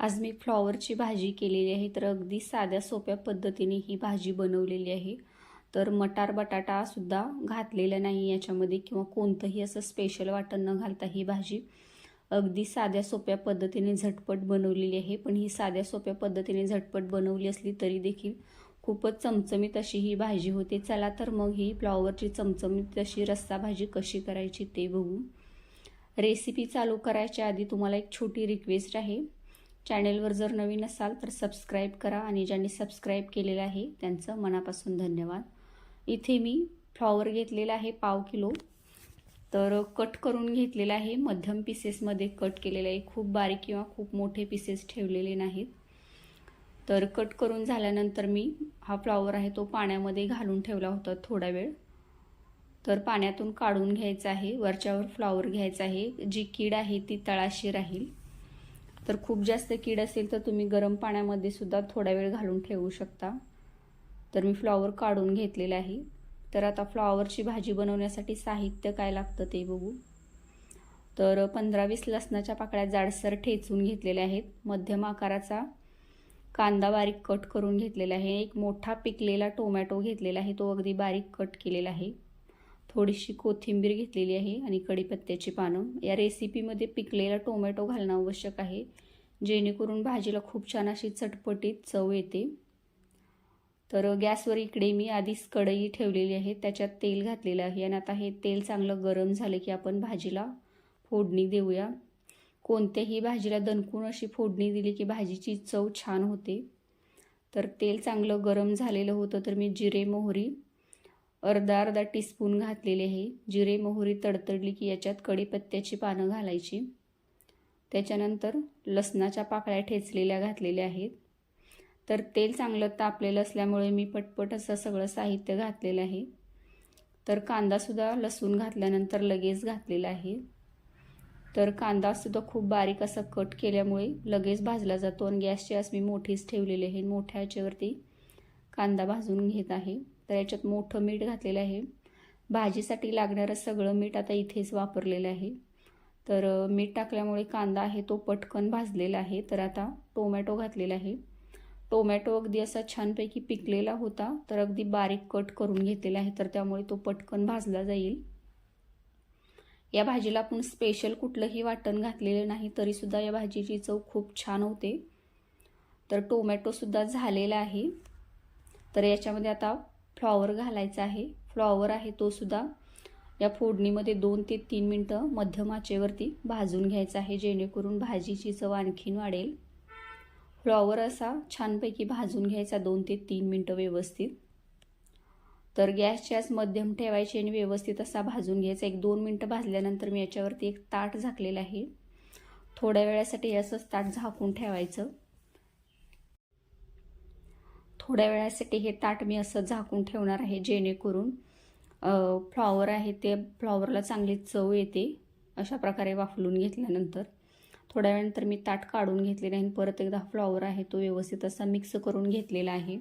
आज मी फ्लॉवरची भाजी केलेली आहे तर अगदी साध्या सोप्या पद्धतीने ही भाजी बनवलेली आहे. तर मटार बटाटासुद्धा घातलेला नाही याच्यामध्ये किंवा कोणतंही असं स्पेशल वाटण न घालता ही भाजी अगदी साध्या सोप्या पद्धतीने झटपट बनवलेली आहे. पण ही साध्या सोप्या पद्धतीने झटपट बनवली असली तरी देखील खूपच चमचमीत अशी ही भाजी होते. चला तर मग ही फ्लॉवरची चमचमीत अशी रस्सा भाजी कशी करायची ते बघू. रेसिपी चालू करायच्या आधी तुम्हाला एक छोटी रिक्वेस्ट आहे. चॅनेलवर जर नवीन असाल तर सबस्क्राईब करा आणि ज्यांनी सबस्क्राईब केलेलं आहे त्यांचं मनापासून धन्यवाद. इथे मी फ्लॉवर घेतलेला आहे पाव किलो. तर कट करून घेतलेला आहे. मध्यम पीसेसमध्ये कट केलेलं आहे. खूप बारीक किंवा खूप मोठे पीसेस ठेवलेले नाहीत. तर कट करून झाल्यानंतर मी हा फ्लॉवर आहे तो पाण्यामध्ये घालून ठेवला होता थोडा वेळ. तर पाण्यातून काढून घ्यायचा आहे. वरच्यावर फ्लॉवर घ्यायचा आहे. जी कीड आहे ती तळाशी राहील. तर खूप जास्त कीड असेल तर तुम्ही गरम पाण्यामध्ये सुद्धा थोडा वेळ घालून ठेवू शकता. तर मी फ्लॉवर काढून घेतलेलं आहे. तर आता फ्लॉवरची भाजी बनवण्यासाठी साहित्य काय लागतं ते बघू. तर पंधरा वीस लसणाच्या पाकळ्या जाडसर ठेचून घेतलेल्या आहेत. मध्यम आकाराचा कांदा बारीक कट करून घेतलेला आहे. एक मोठा पिकलेला टोमॅटो घेतलेला आहे. तो अगदी बारीक कट केलेला आहे. थोडीशी कोथिंबीर घेतलेली आहे आणि कढीपत्त्याची पानं. या रेसिपीमध्ये पिकलेला टोमॅटो घालणं आवश्यक आहे जेणेकरून भाजीला खूप छान अशी चटपटीत चव येते. तर गॅसवर इकडे मी आधीच कढई ठेवलेली आहे त्याच्यात तेल घातलेलं आहे आणि आता हे तेल चांगलं गरम झालं की आपण भाजीला फोडणी देऊया. कोणत्याही भाजीला दणकून अशी फोडणी दिली की भाजीची चव छान होते. तर तेल चांगलं गरम झालेलं होतं तर मी जिरे मोहरी अर्धा अर्धा टीस्पून घातलेले आहे जिरे मोहरी तडतडली की याच्यात कढीपत्त्याची पानं घालायची. त्याच्यानंतर लसणाच्या पाकळ्या ठेचलेल्या घातलेल्या आहेत. तर तेल चांगलं तापलेलं असल्यामुळे मी पटपट असं सगळं साहित्य घातलेलं आहे. तर कांदासुद्धा लसूण घातल्यानंतर लगेच घातलेला आहे. तर कांदासुद्धा खूप बारीक असा कट केल्यामुळे लगेच भाजला जातो आणि गॅसची आस मी मोठीच ठेवलेली आहे. मोठ्या ह्याच्यावरती कांदा भाजून घेत आहे. तर याच्यात मोठं मीठ घातलेलं आहे. भाजीसाठी लागणारं सगळं मीठ आता इथेच वापरलेलं आहे. तर मीठ टाकल्यामुळे कांदा आहे तो पटकन भाजलेला आहे. तर आता टोमॅटो घातलेला आहे. टोमॅटो अगदी असा छानपैकी पिकलेला होता तर अगदी बारीक कट करून घेतलेला आहे. तर त्यामुळे तो पटकन भाजला जाईल. या भाजीला आपण स्पेशल कुठलंही वाटण घातलेलं नाही तरीसुद्धा या भाजीची चव खूप छान होते. तर टोमॅटोसुद्धा झालेला आहे. तर याच्यामध्ये आता फ्लॉवर घालायचा आहे. फ्लॉवर आहे तो सुद्धा या फोडणीमध्ये दोन ते तीन मिनटं मध्यम आचेवरती भाजून घ्यायचा आहे जेणेकरून भाजीची चव आणखीन वाढेल. फ्लॉवर असा छानपैकी भाजून घ्यायचा दोन ते तीन मिनटं व्यवस्थित. तर गॅसची आज मध्यम ठेवायची आणि व्यवस्थित असा भाजून घ्यायचा. एक दोन मिनटं भाजल्यानंतर मी याच्यावरती एक ताट झाकलेलं आहे. थोड्या वेळासाठी असंच ताट झाकून ठेवायचं. थोड्या वेळासाठी हे ताट मी असं झाकून ठेवणार आहे जेणेकरून फ्लॉवर आहे ते फ्लॉवरला चांगली चव येते अशा प्रकारे वाफलून घेतल्यानंतर. थोड्या वेळानंतर मी ताट काढून घेतलेलं आहे आणि परत एकदा फ्लॉवर आहे तो व्यवस्थित असा मिक्स करून घेतलेला आहे.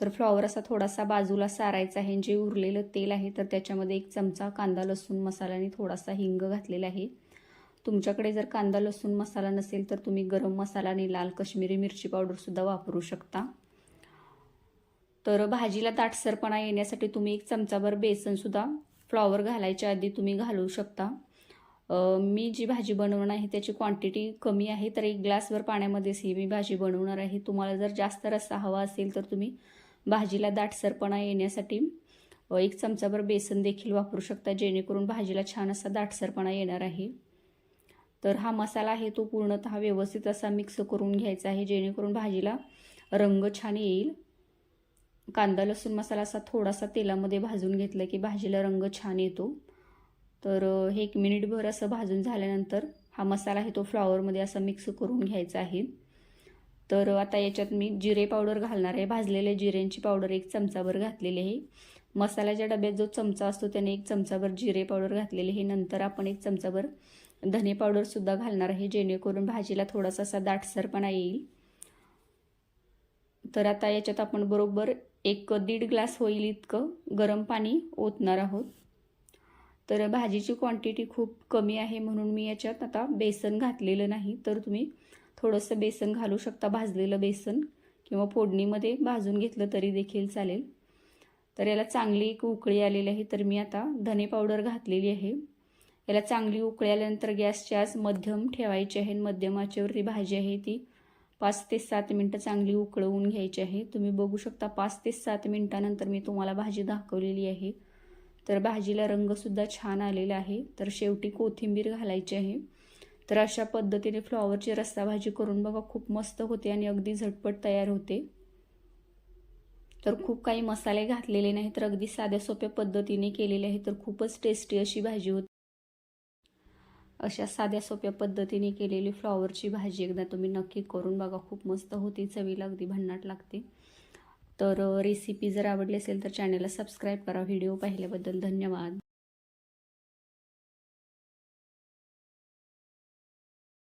तर फ्लॉवर असा थोडासा बाजूला सारायचा आहे जे उरलेलं तेल आहे तर त्याच्यामध्ये एक चमचा कांदा लसूण मसाला आणि थोडासा हिंग घातलेला आहे. तुमच्याकडे जर कांदा लसूण मसाला नसेल तर तुम्ही गरम मसाला आणि लाल कश्मीरी मिरची पावडरसुद्धा वापरू शकता. तर भाजीला दाटसरपणा येण्यासाठी तुम्ही एक चमचाभर बेसनसुद्धा फ्लॉवर घालायच्या आधी तुम्ही घालू शकता. मी जी भाजी बनवणार आहे त्याची क्वांटिटी कमी आहे तर एक ग्लासभर पाण्यामध्येच ही मी भाजी बनवणार आहे. तुम्हाला जर जास्त रस्सा हवा असेल तर तुम्ही भाजीला दाटसरपणा येण्यासाठी एक चमचाभर बेसन देखील वापरू शकता जेणेकरून भाजीला छान असा दाटसरपणा येणार आहे. तर हा मसाला आहे तो पूर्णतः व्यवस्थित असा मिक्स करून घ्यायचा आहे जेणेकरून भाजीला रंग छान येईल. कांदा लसूण मसाला असा थोडासा तेलामध्ये भाजून घेतला की भाजीला रंग छान येतो. तर हे एक मिनिटभर असं भाजून झाल्यानंतर हा मसाला आहे तो फ्लॉवरमध्ये असा मिक्स करून घ्यायचा आहे. तर आता याच्यात मी जिरे पावडर घालणार आहे. भाजलेले जिऱ्यांची पावडर एक चमचाभर घातलेली आहे. मसाल्याच्या डब्यात जो चमचा असतो त्याने एक चमचाभर जिरे पावडर घातलेले आहे. नंतर आपण एक चमचाभर धने पावडरसुद्धा घालणार आहे जेणेकरून भाजीला थोडासा असा दाटसरपणा येईल. तर आता याच्यात आपण बरोबर एक दीड ग्लास होईल इतकं गरम पाणी ओतणार आहोत. तर भाजीची क्वांटिटी खूप कमी आहे म्हणून मी याच्यात आता बेसन घातलेलं नाही. तर तुम्ही थोडंसं बेसन घालू शकता भाजलेलं बेसन किंवा फोडणीमध्ये भाजून घेतलं तरी देखील चालेल. तर याला चांगली एक उकळी आलेली आहे. तर मी आता धने पावडर घातलेली आहे. याला चांगली उकळी आल्यानंतर गॅसची आज मध्यम ठेवायची आहे मध्यम आचेवरती भाजी आहे ती पाच ते सात मिनटं चांगली उकळवून घ्यायची आहे. तुम्ही बघू शकता पाच ते सात मिनटानंतर मी तुम्हाला भाजी दाखवलेली आहे. तर भाजीला रंगसुद्धा छान आलेला आहे. तर शेवटी कोथिंबीर घालायची आहे. तर अशा पद्धतीने फ्लॉवरची रस्सा भाजी करून बघा खूप मस्त होते आणि अगदी झटपट तयार होते. तर खूप काही मसाले घातलेले नाही तर अगदी साध्या सोप्या पद्धतीने केलेले आहे. तर खूपच टेस्टी अशी भाजी होती. अशा साध्या सोप्या पद्धतीने केलेली फ्लॉवरची भाजी एकदा तुम्ही नक्की करून बघा. खूप मस्त होती चवीला अगदी भन्नाट लागते. तर रेसिपी जर आवडली असेल तर चॅनलला सबस्क्राईब करा. व्हिडिओ पाहिल्याबद्दल धन्यवाद.